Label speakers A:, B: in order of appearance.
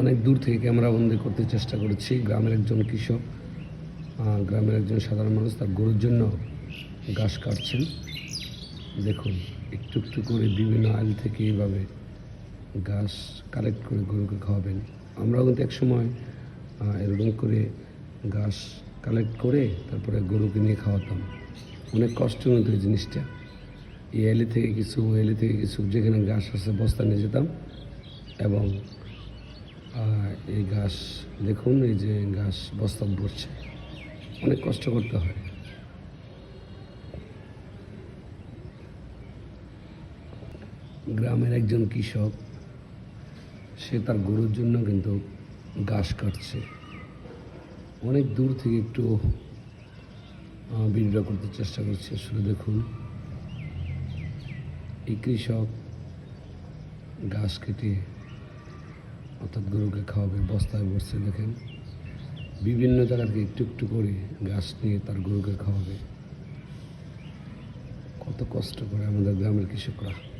A: অনেক দূর থেকে ক্যামেরা বন্দি করতে চেষ্টা করেছি। গ্রামের একজন কৃষক গ্রামের একজন সাধারণ মানুষ তার গরুর জন্য ঘাস কাটছেন। দেখুন, একটু একটু করে বিভিন্ন আইল থেকে এইভাবে ঘাস কালেক্ট করে গরুকে খাওয়াবেন। আমরাও কিন্তু একসময় এরকম করে ঘাস কালেক্ট করে তারপরে গরুকে নিয়ে খাওয়াতাম। অনেক কষ্ট কিন্তু এই জিনিসটা। এই এলি থেকে কিছু এলি থেকে কিছু, যেখানে ঘাস আছে বস্তা নিয়ে যেতাম এবং এই ঘাস দেখুন, এই যে ঘাস বস্তা ভরছে অনেক কষ্ট করতে হয়। গ্রামের একজন কৃষক, সে তার গরুর জন্য কিন্তু ঘাস কাটছে। অনেক দূর থেকে একটু ভিডিও করতে চেষ্টা করছে। শুধু দেখুন, এই কৃষক ঘাস কেটে অর্থাৎ গরুকে খাওয়াবে, বস্তায় বসছে দেখেন। বিভিন্ন জায়গা থেকে একটু একটু করে গাছ নিয়ে তার গরুকে খাওয়াবে। কত কষ্ট করে আমাদের গ্রামের কৃষকরা।